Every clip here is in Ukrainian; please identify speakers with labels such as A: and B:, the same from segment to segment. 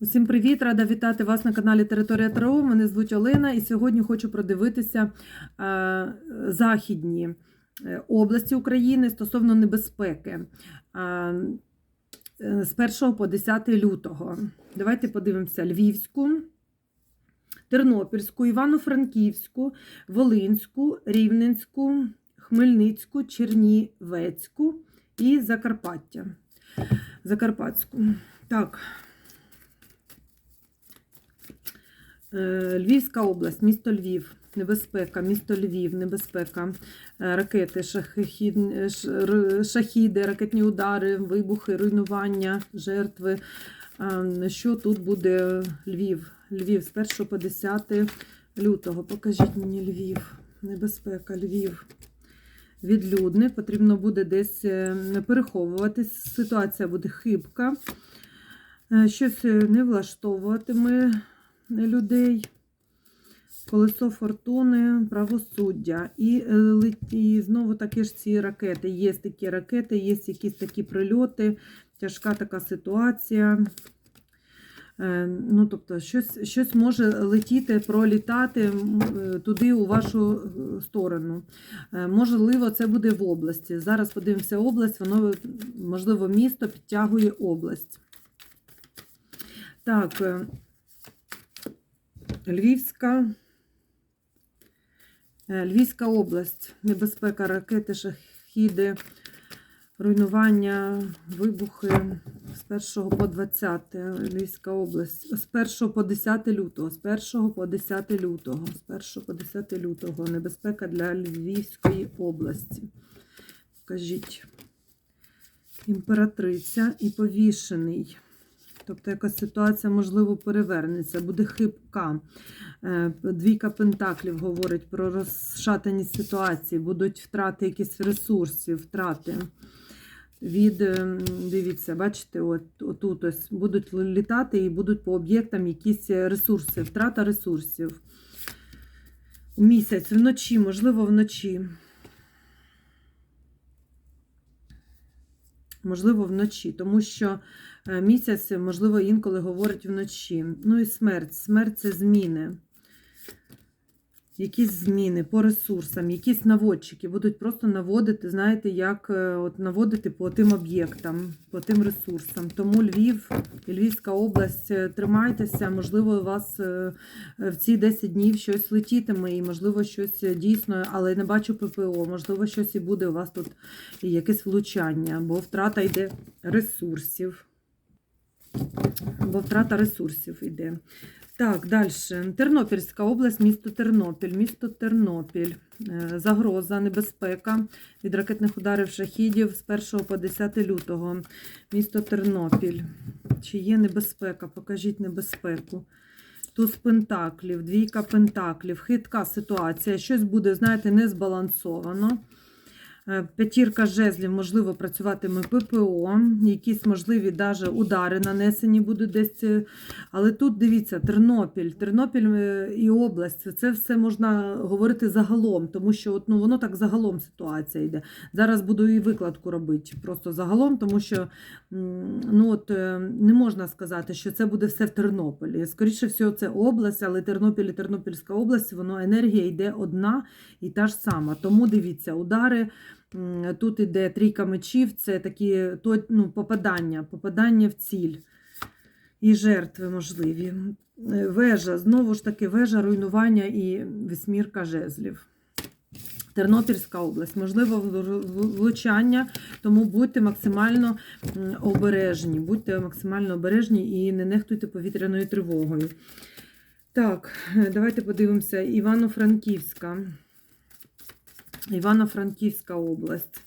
A: Усім привіт! Рада вітати вас на каналі Територія Таро. Мене звуть Олена, і сьогодні хочу продивитися е, західні е, області України стосовно небезпеки е, з 1 по 10 лютого. Давайте подивимося Львівську, Тернопільську, Івано-Франківську, Волинську, Рівненську, Хмельницьку, Чернівецьку і Закарпаття. Закарпатську. Так. Е, Львівська область, місто Львів, небезпека, місто Львів, небезпека, е, ракети, е, шахіди, ракетні удари, вибухи, руйнування, жертви. Е, Що тут буде Львів? Львів з 1 по 10 лютого. Покажіть мені Львів. Небезпека, Львів. Відлюдне, потрібно буде десь е, переховуватись. Ситуація буде хибка. Е, Щось е, не влаштовуватиме людей. Колесо фортуни, правосуддя. І, е, і знову таки ж ці ракети. Є такі ракети, є якісь такі прильоти, тяжка така ситуація. Е, Ну, тобто, щось, щось може летіти, пролітати е, туди у вашу сторону. Можливо, це буде в області. Зараз подивимося область, воно, можливо, місто підтягує область. Так, Львівська. Е, Львівська область. Небезпека, ракети, шахіди, руйнування, вибухи з 1 по 20. Львівська область. З 1 по 10 лютого. З 1 по 10 лютого. З 1 по 10 лютого. Небезпека для Львівської області. Покажіть. Імператриця і повішений. Тобто якась ситуація, можливо, перевернеться, буде хибка. Е, Двійка пентаклів говорить про розшатаність ситуації, будуть втрати якісь ресурсів, втрати. Від, ем, дивіться, бачите, от, отут ось будуть літати і будуть по об'єктам якісь ресурси, втрата ресурсів. Місяць вночі, можливо, вночі. Можливо, вночі, тому що місяць, можливо, інколи говорить вночі. Ну і смерть. Смерть це зміни. Якісь зміни по ресурсам, якісь наводчики будуть просто наводити, знаєте, як е, от наводити по тим об'єктам, по тим ресурсам. Тому Львів Львівська область, е, тримайтеся, можливо, у вас е, е, в ці 10 днів щось летітиме, і, можливо, щось е, дійсно, але не бачу ППО, можливо, щось і буде у вас тут якесь влучання, бо втрата йде ресурсів. Бо втрата ресурсів йде. Так, далі. Тернопільська область, місто Тернопіль. Місто Тернопіль. Е, Загроза, небезпека від ракетних ударів шахідів з 1 по 10 лютого. Місто Тернопіль. Чи є небезпека? Покажіть небезпеку. Туз пентаклів, двійка пентаклів, хитка ситуація. Щось буде, знаєте, не збалансовано. Е, П'ятірка жезлів, можливо, працюватиме ППО, якісь можливі даже удари нанесені будуть десь. е, Але тут дивіться, Тернопіль, Тернопіль е, і область, це все можна говорити загалом, тому що ну, воно так загалом ситуація йде. Зараз буду і викладку робити просто загалом, тому що ну, от, е, не можна сказати, що це буде все в Тернополі. Скоріше всього, це область, але Тернопіль і Тернопільська область, воно енергія йде одна і та ж сама. Тому дивіться, удари. Тут іде трійка мечів, це такі ну, попадання, попадання в ціль і жертви можливі. Е, Вежа, знову ж таки, вежа, руйнування і вісьмірка жезлів. Тернопільська область, можливо, влучання, тому будьте максимально обережні, будьте максимально обережні і не нехтуйте повітряною тривогою. Так, е, давайте подивимося. Івано-Франківська. Івано-Франківська область.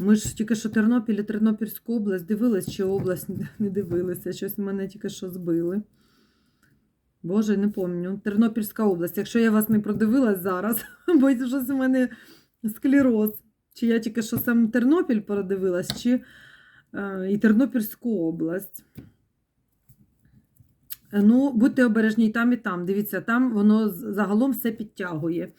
A: Ми ж тільки що Тернопіль і Тернопільську область дивились, чи область не дивилися. Щось мене тільки що збили. Боже, не пам'ятаю. Тернопільська область. Якщо я вас не продивилась зараз, бо щось у мене склероз. Чи я тільки що сам Тернопіль продивилась, чи е, і Тернопільську область. Е, Ну, будьте обережні і там, і там. Дивіться, там воно загалом все підтягує.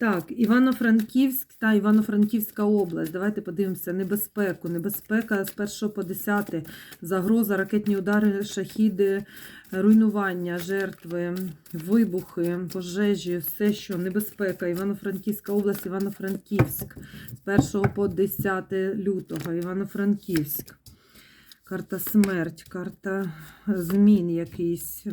A: Так, Івано-Франківськ та Івано-Франківська область. Давайте подивимося. Небезпеку. Небезпека з 1 по 10. Загроза, ракетні удари, шахіди, руйнування, жертви, вибухи, пожежі, все, що небезпека. Івано-Франківська область, Івано-Франківськ. З 1 по 10 лютого. Івано-Франківськ. Карта смерть, карта змін якийсь.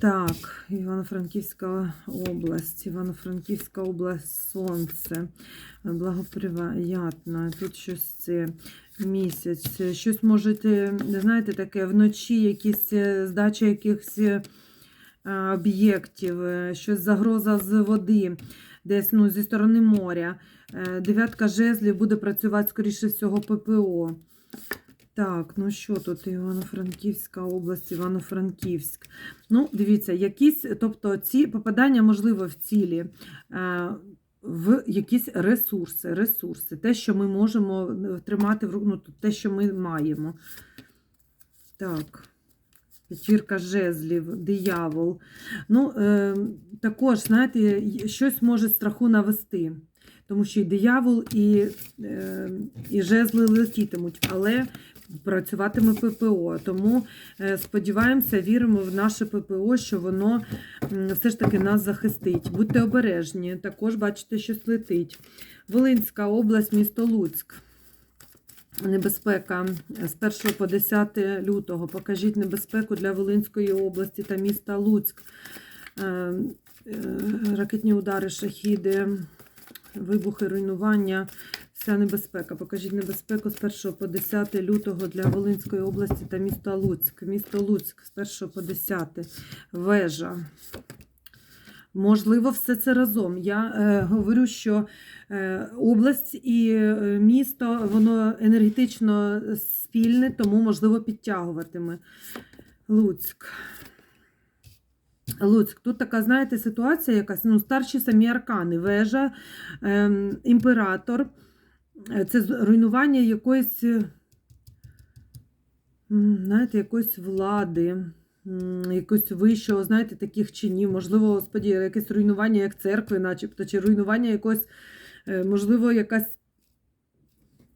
A: Так, Івано-Франківська область, Івано-Франківська область, сонце, благоприятна, тут щось це місяць, щось можете, знаєте, таке вночі, якісь е, здача якихось е, об'єктів, е, щось загроза з води, десь ну, зі сторони моря. Дев'ятка жезлів буде працювати, скоріше всього, ППО. Так, ну що тут? Івано-Франківська область, Івано-Франківськ. Ну, дивіться, якісь, тобто ці попадання, можливо, в цілі, е, в якісь ресурси, ресурси, те, що ми можемо тримати в ну, те, що ми маємо. Так. П'ятірка жезлів, диявол. Ну, е, також, знаєте, щось може страху навести. Тому що і диявол, і, е, і жезли летітимуть, але працюватиме ППО. Тому е, сподіваємося, віримо в наше ППО, що воно все ж таки нас захистить. Будьте обережні, також бачите, щось летить. Волинська область, місто Луцьк. Небезпека з 1 по 10 лютого. Покажіть небезпеку для Волинської області та міста Луцьк. Е, е, Ракетні удари, шахіди, вибухи, руйнування. Вся небезпека. Покажіть небезпеку з 1 по 10 лютого для Волинської області та міста Луцьк. Місто Луцьк з 1 по 10. Вежа. Можливо, все це разом. Я е, говорю, що е, область і е, місто воно енергетично спільне, тому можливо підтягуватиме. Луцьк. Луцьк. Тут така, знаєте, ситуація якась, ну, старші самі аркани, вежа, ем, імператор. Е, Це руйнування якоїсь, е, знаєте, якоїсь влади, м, якогось вищого, знаєте, таких чинів. Можливо, господі, якесь руйнування як церкви, начебто, чи руйнування якось, е, можливо, якась.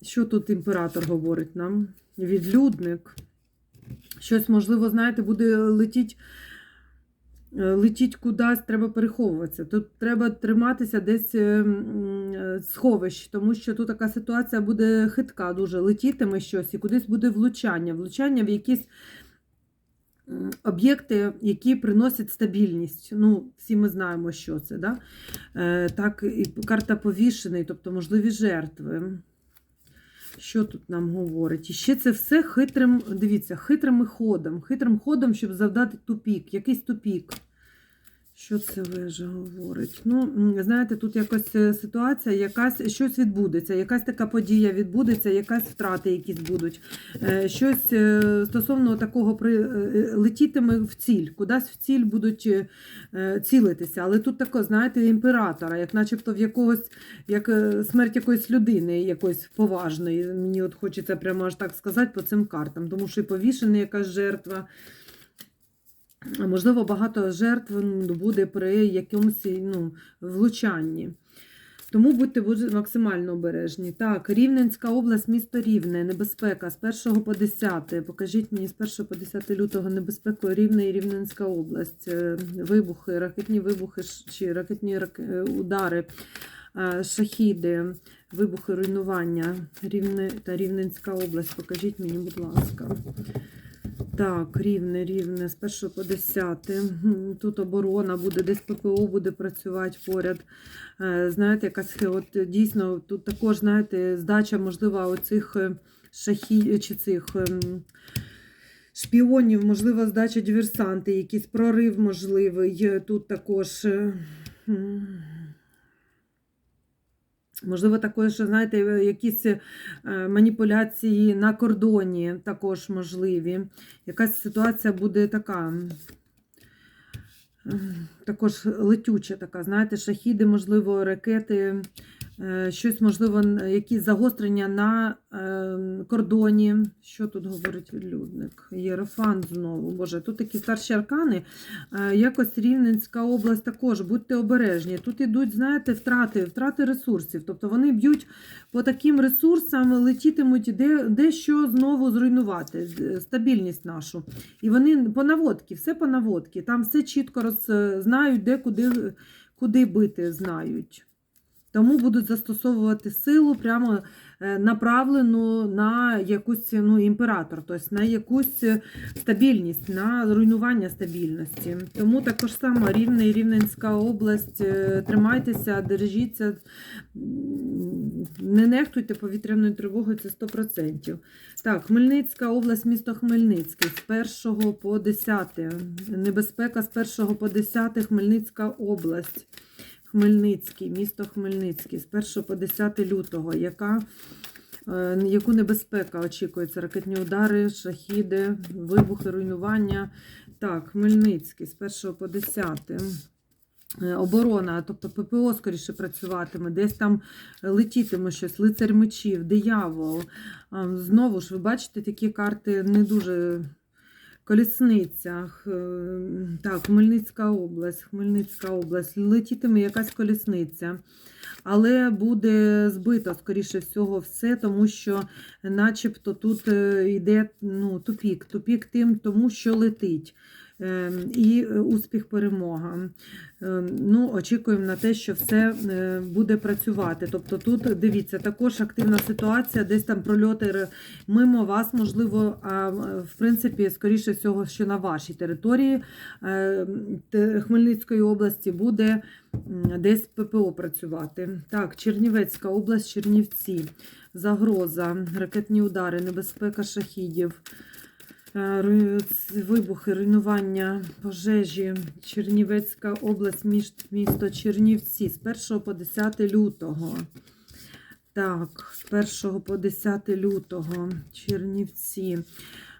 A: Що тут імператор говорить нам? Відлюдник. Щось, можливо, знаєте, буде летіть летіть кудись, треба переховуватися. Тут треба триматися десь е, е, сховищ, тому що тут така ситуація буде хитка, дуже летітиме щось і кудись буде влучання. Влучання в якісь об'єкти, які приносять стабільність. Ну, всі ми знаємо, що це. Да? Е, Так, і карта повішений, тобто можливі жертви. Що тут нам говорить? І ще це все хитрим, дивіться, хитрим ходом. Хитрим ходом, щоб завдати тупік, якийсь тупік. Що це вежа говорить? Ну, знаєте, тут якось е, ситуація, якась щось відбудеться, якась така подія відбудеться, якась втрати якісь будуть. Е, Щось е, стосовно такого при летітиме в ціль, кудись в ціль будуть цілитися. Але тут тако, знаєте, імператора, як начебто в якогось, як смерть якоїсь людини, якоїсь поважної. Мені от хочеться прямо аж так сказати по цим картам, тому що і повішена якась жертва. Можливо, багато жертв буде при якомусь ну, влучанні. Тому будьте максимально обережні. Так, Рівненська область, місто Рівне, небезпека з 1 по 10. Покажіть мені з 1 по 10 лютого небезпеку Рівне і Рівненська область. Е, Вибухи, ракетні вибухи чи ракетні е, удари, шахіди, вибухи, руйнування. Рівне та Рівненська область. Покажіть мені, будь ласка. Так, рівне, рівне, з 1 по 10. Тут оборона буде, десь ППО буде працювати поряд. Е, Знаєте, якась от е, дійсно тут також, знаєте, здача, можливо, оцих е, шахі чи цих. ем, Шпіонів, можливо, здача диверсанти, якийсь прорив можливий. Е, Тут також. Можливо, також, знаєте, якісь е, маніпуляції на кордоні також можливі. Якась ситуація буде така. Також летюча така, знаєте, шахіди, можливо, ракети Щось, можливо, якісь загострення на е, кордоні. Що тут говорить відлюдник? Єрофан знову. Боже, тут такі старші аркани. Е, Якось Рівненська область також, будьте обережні. Тут ідуть, знаєте, втрати, втрати ресурсів. Тобто вони б'ють по таким ресурсам, летітимуть, де, де що знову зруйнувати, стабільність нашу. І вони по наводці, все по наводці. Там все чітко роз, знають, де куди, куди бити, знають. Тому будуть застосовувати силу прямо е, направлену на якусь ну, імператор, тобто на якусь стабільність, на руйнування стабільності. Тому також само Рівне і Рівненська область. е, Тримайтеся, держіться, не нехтуйте повітряною тривогою, це 100%. Так, Хмельницька область, місто Хмельницький з 1 по 10. Небезпека з 1 по 10 Хмельницька область. Хмельницький, місто Хмельницький з 1 по 10 лютого. Яка, е, яку небезпека очікується? Ракетні удари, шахіди, вибухи, руйнування. Так, Хмельницький з 1 по 10. Е, Оборона, тобто ППО скоріше працюватиме, десь там летітиме щось, лицар мечів, диявол. Знову ж, ви бачите, такі карти не дуже колісниця. Так, Хмельницька область, Хмельницька область. Летітиме якась колісниця. Але буде збито, скоріше всього, все, тому що начебто тут е, йде ну, тупік. Тупік тим, тому що летить. Е, І е, успіх перемога. Е, Ну, очікуємо на те, що все е, буде працювати. Тобто тут дивіться, також активна ситуація, десь там прольоти мимо вас, можливо, в принципі, скоріше всього, що на вашій території е, Хмельницької області буде десь ППО працювати. Так, Чернівецька область, Чернівці, загроза, ракетні удари, небезпека шахідів. Е, Вибухи, руйнування, пожежі, Чернівецька область, місто Чернівці з 1 по 10 лютого. Так, з 1 по 10 лютого Чернівці.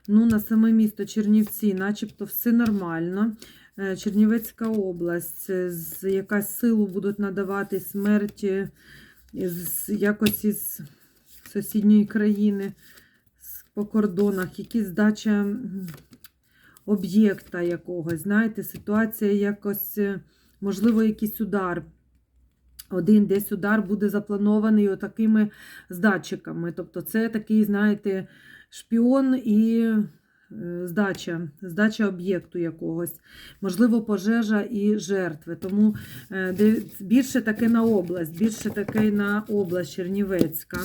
A: Ну, на саме місто Чернівці, начебто все нормально. Е, Чернівецька область, е, з якась силу будуть надавати смерті з якось із сусідньої країни по кордонах, якісь здача об'єкта якогось. Знаєте, ситуація якось, е, можливо, якийсь удар. Один десь удар буде запланований отакими здатчиками. Тобто, це такий, знаєте, шпіон і е, здача, здача об'єкту якогось, можливо, пожежа і жертви. Тому е, більше таке на область, більше таке на область Чернівецька.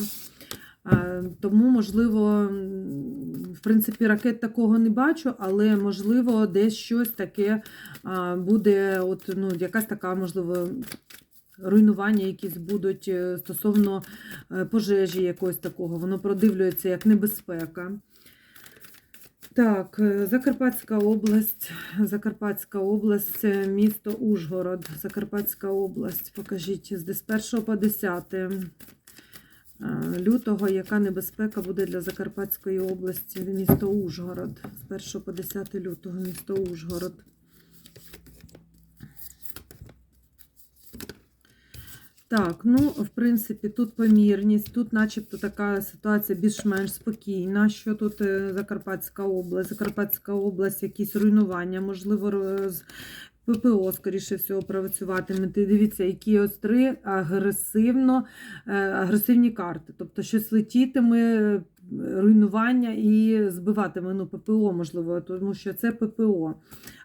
A: Тому, можливо, в принципі, ракет такого не бачу, але можливо, десь щось таке буде, от, ну, якась така, можливо, руйнування якісь будуть е, стосовно е, пожежі якогось такого. Воно продивлюється як небезпека. Так, е, Закарпатська область, Закарпатська область, місто Ужгород, Закарпатська область, покажіть, з 1 по 10 е, лютого, яка небезпека буде для Закарпатської області, місто Ужгород, з 1 по 10 лютого, місто Ужгород. Так, ну, в принципі, тут помірність, тут начебто така ситуація більш-менш спокійна. Що тут е, Закарпатська область? Закарпатська область, якісь руйнування, можливо, роз- ППО, скоріше всього, працюватиме. Ти Дивіться, які ось агресивно, е, агресивні карти. Тобто щось летітиме, е, руйнування і збиватиме ну, ППО, можливо, тому що це ППО.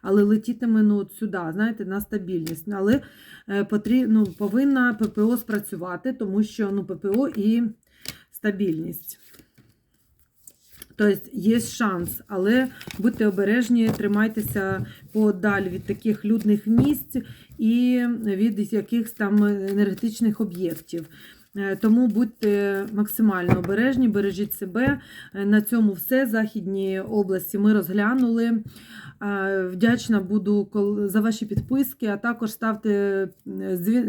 A: Але летітиме ну, от сюди, знаєте, на стабільність. Але е, потрі... ну, повинна ППО спрацювати, тому що ну, ППО і стабільність. Тобто є шанс, але будьте обережні, тримайтеся подалі від таких людних місць і від якихось там енергетичних об'єктів. Е, Тому будьте максимально обережні, бережіть себе. Е, На цьому все. Західні області ми розглянули. Е, Вдячна буду за ваші підписки, а також ставте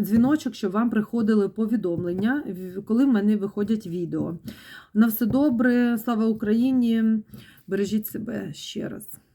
A: дзвіночок, щоб вам приходили повідомлення, коли в мене виходять відео. На все добре, слава Україні! Бережіть себе ще раз.